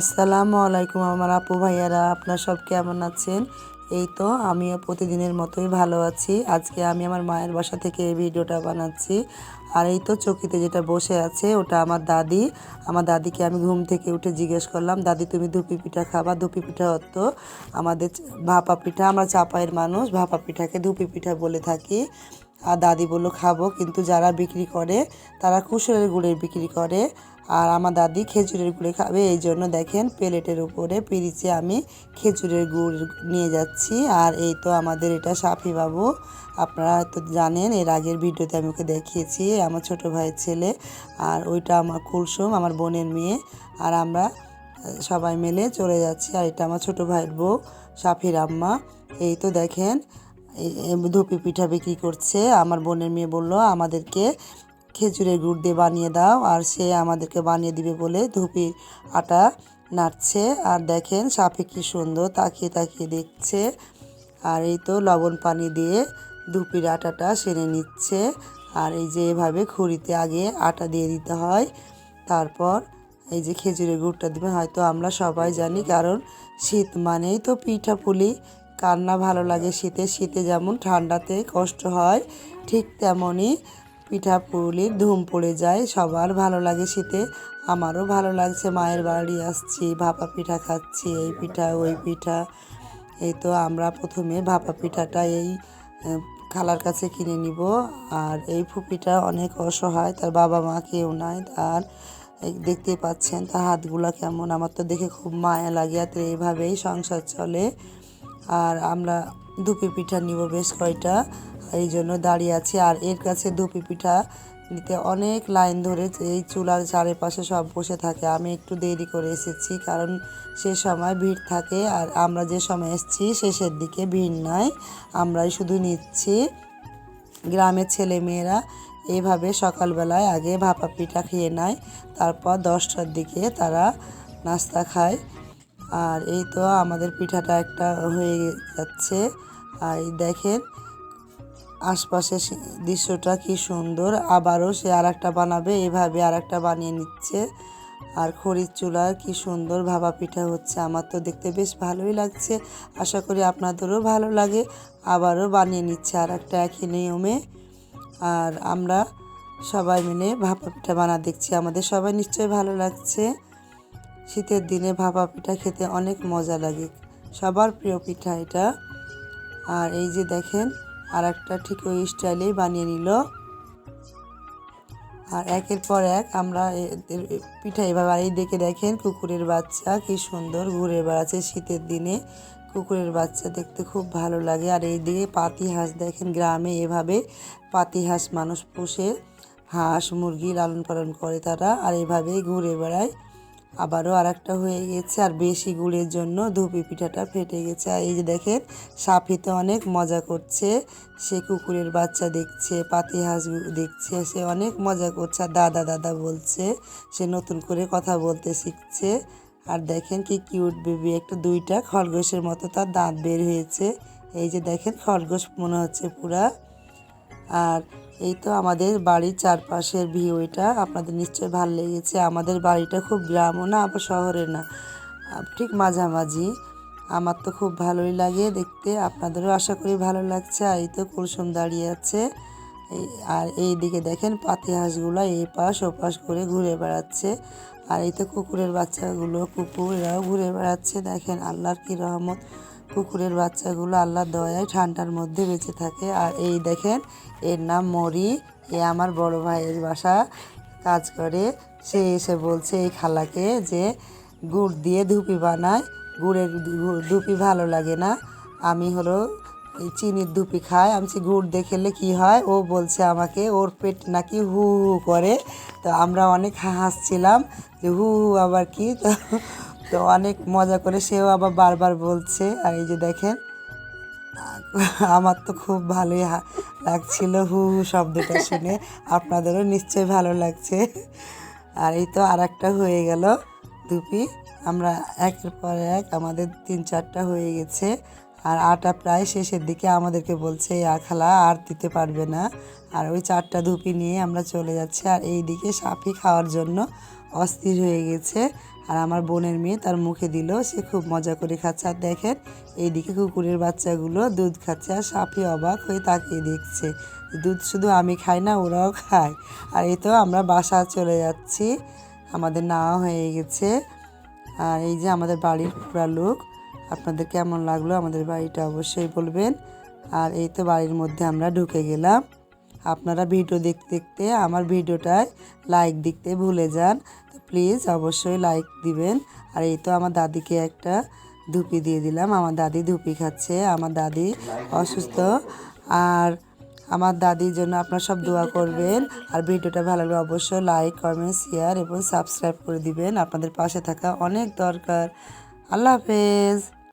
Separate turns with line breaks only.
আসসালামু আলাইকুম আমার আপু ভাইয়ারা, আপনার সব কেমন আছেন? এই তো আমিও প্রতিদিনের মতোই ভালো আছি। আজকে আমি আমার মায়ের বাসা থেকে এই ভিডিওটা বানাচ্ছি। আর এই তো চকিতে যেটা বসে আছে, ওটা আমার দাদি। আমার দাদিকে আমি ঘুম থেকে উঠে জিজ্ঞেস করলাম, দাদি, তুমি ধুপি পিঠা খাবা? ধুপি পিঠা হতো আমাদের ভাপা পিঠা। আমরা চাপায়ের মানুষ, ভাপা পিঠাকে ধুপি পিঠা বলে থাকি। আর দাদি বলল, খাব। কিন্তু যারা বিক্রি করে, তারা কুসুরের গুড়ের বিক্রি করে। আর আমার দাদি খেজুরের গুড়ে খাবে, এই জন্য দেখেন প্লেটের উপরে পিরিচে আমি খেজুরের গুড় নিয়ে যাচ্ছি। আর এই তো আমাদের এটা সাফি বাবু। আপনারা হয়তো জানেন, এর আগের ভিডিওতে আমি ওকে দেখিয়েছি, আমার ছোট ভাইয়ের ছেলে আর ওইটা আমার কুলসুম, আমার বোনের মেয়ে। আর আমরা সবাই মিলে চলে যাচ্ছি। আর এটা আমার ছোট ভাইয়ের বউ, সাফির আম্মা। এই তো দেখেন ধুপি পিঠা বিক্রি করছে। আমার বোনের মেয়ে বলল, আমাদেরকে খেজুরের গুড় দিয়ে বানিয়ে দাও, আর সে আমাদেরকে বানিয়ে দিবে বলে ধুপির আটা নাড়ছে। আর দেখেন সাপে কি সুন্দর, তাকিয়ে তাকিয়ে দেখছে। আর এই তো লবণ পানি দিয়ে ধুপির আটাটা সেরে নিচ্ছে। আর এই যে এভাবে খুঁড়িতে আগে আটা দিয়ে দিতে হয়, তারপর এই যে খেজুরের গুড়টা দিবে। হয়তো আমরা সবাই জানি, কারণ শীত মানেই তো পিঠা পুলি কার না ভালো লাগে শীতে? শীতে যেমন ঠান্ডাতে কষ্ট হয়, ঠিক তেমনই পিঠা পুলির ধুম পড়ে যায়, সবার ভালো লাগে শীতে। আমারও ভালো লাগছে, মায়ের বাড়ি আসছি, ভাপা পিঠা খাচ্ছি, এই পিঠা, ওই পিঠা। এই তো আমরা প্রথমে ভাপা পিঠাটা এই খালার কাছে কিনে নিব। আর এই ফুপিটা অনেক অসহায়, তার বাবা মা কেউ নাই আর এই দেখতেই পাচ্ছেন, তার হাতগুলো কেমন। আমার তো দেখে খুব মায়া লাগে আর এইভাবেই সংসার চলে। আর আমরা দুপি পিঠা নিব বেশ কয়টা। এই জন্য দাঁড়িয়ে আছি। আর এর কাছে দুপি পিঠা নিতে অনেক লাইন ধরে এই চুলার চারিপাশে সব বসে থাকে। আমি একটু দেরি করে এসেছি কারণ সে সময় ভিড় থাকে। আর আমরা যে সময় এসেছি, শেষের দিকে ভিড় নাই। আমরাই শুধু নিচ্ছি। গ্রামের ছেলে মেয়েরা এইভাবে সকালবেলায় আগে ভাপা পিঠা খেয়ে নেয়। তারপর দশটার দিকে তারা নাস্তা খায়। আর এই তো আমাদের পিঠাটা একটা হয়ে যাচ্ছে। আর দেখেন আশপাশের দৃশ্যটা কি সুন্দর। আবারও সে আর একটা বানাবে, এভাবে আর একটা বানিয়ে নিচ্ছে। আর খড়ির চুলার কি সুন্দর ভাপা পিঠা হচ্ছে, আমার তো দেখতে বেশ ভালোই লাগছে। আশা করি আপনাদেরও ভালো লাগে। আবারও বানিয়ে নিচ্ছে আর একটা একই নিয়মে। আর আমরা সবাই মিলে ভাপা পিঠা বানা দেখছি, আমাদের সবাই নিশ্চয়ই ভালো লাগছে। শীতের দিনে ভাপা পিঠা খেতে অনেক মজা লাগে, সবার প্রিয় পিঠা এটা। আর এই যে দেখেন আর একটা ঠিক ওই স্টাইলেই বানিয়ে নিল। আর একের পর এক আমরা পিঠা আর এই দেখে দেখেন কুকুরের বাচ্চা কি সুন্দর ঘুরে বেড়াচ্ছে শীতের দিনে। কুকুরের বাচ্চা দেখতে খুব ভালো লাগে। আর এই দিকে পাতি হাঁস দেখেন গ্রামে এভাবে পাতি হাঁস মানুষ পুষে। হাঁস, মুরগি লালন পালন করে তারা আর এভাবেই ঘুরে বেড়ায়। আবারও আর একটা হয়ে গেছে, আর বেশি গুড়ের জন্য ধুপি পিঠাটা ফেটে গেছে। আর এই যে দেখেন সাফিতে অনেক মজা করছে, সে কুকুরের বাচ্চা দেখছে, পাতি হাঁস দেখছে, সে অনেক মজা করছে, আর দাদা দাদা বলছে, সে নতুন করে কথা বলতে শিখছে। আর দেখেন কি কিউট বেবি একটা দুইটা খরগোশের মতো তার দাঁত বের হয়েছে। এই যে দেখেন, খরগোশ মনে হচ্ছে পুরা। আর এই তো আমাদের বাড়ির চারপাশের ভিউ এটা আপনাদের নিশ্চয়ই ভালো লেগেছে। আমাদের বাড়িটা খুব গ্রামও না, আবার শহরে না। ঠিক মাঝামাঝি। আমার তো খুব ভালোই লাগে দেখতে, আপনাদেরও আশা করি ভালো লাগছে। আর এই তো কুলসুম দাঁড়িয়ে আছে। আর এই দিকে দেখেন পাতি হাঁসগুলো এই পাশ ও পাশ করে ঘুরে বেড়াচ্ছে। আর এই তো কুকুরের বাচ্চাগুলো কুকুর এরাও ঘুরে বেড়াচ্ছে। দেখেন আল্লাহর কি রহমত। কুকুরের বাচ্চাগুলো আল্লাহর দয়ায় ঠান্ডার মধ্যে বেঁচে থাকে। আর এই দেখেন, এর নাম মরি। এ আমার বড় ভাইয়ের বাসা কাজ করে। সে এসে বলছে এই খালাকে যে গুড় দিয়ে ধুপি বানায়। গুড়ের ধুপি ভালো লাগে না। আমি হলো এই চিনির ধুপি খাই। আমি গুড় দিয়ে খেলে কী হয়? ও বলছে আমাকে, ওর পেট নাকি হু হু করে। তো আমরা অনেক হাসছিলাম যে হু হু আবার কি? তো তো অনেক মজা করে সেও আবার বারবার বলছে, আর এই যে দেখেন, আমার তো খুব ভালোই লাগছিল হু হু শব্দটা শুনে, আপনাদেরও নিশ্চয়ই ভালো লাগছে। আর এই তো আর একটা হয়ে গেল ধুপি আমরা একের পর এক, আমাদের তিন চারটা হয়ে গেছে, আর আটা প্রায় শেষের দিকে আমাদেরকে বলছে, "এই আখালা আর দিতে পারবে না। আর ওই চারটা ধুপি নিয়ে আমরা চলে যাচ্ছি, আর এই দিকে সাফি খাওয়ার জন্য অস্থির হয়ে গেছে। আর আমার বোনের মেয়ে তার মুখে দিল সে খুব মজা করে খাচ্ছে। আর দেখেন, এইদিকে কুকুরের বাচ্চাগুলো দুধ খাচ্ছে আর সাপে অবাক হয়ে তাকিয়ে দেখছে। দুধ শুধু আমি খাই না, ওরাও খায়। আর এই তো আমরা বাসা চলে যাচ্ছি। আমাদের নেওয়া হয়ে গেছে। আর এই যে আমাদের বাড়ির পুরা লোক, আপনাদের কেমন লাগল আমাদের বাড়িটা অবশ্যই বলবেন। আর এই তো বাড়ির মধ্যে আমরা ঢুকে গেলাম। আপনারা ভিডিও দেখতে দেখতে আমার ভিডিওটায় লাইক দিতে ভুলে যান। প্লিজ অবশ্যই লাইক দিবেন। আর এই তো আমার দাদিকে একটা ধুপি দিয়ে দিলাম। আমার দাদি ধুপি খাচ্ছে, আমার দাদি অসুস্থ। আর আমার দাদির জন্য আপনারা সব দোয়া করবেন। আর ভিডিওটা ভালো লাগলে অবশ্যই লাইক কমেন্ট শেয়ার এবং সাবস্ক্রাইব করে দিবেন। আপনাদের পাশে থাকা অনেক দরকার। আল্লাহ হাফেজ।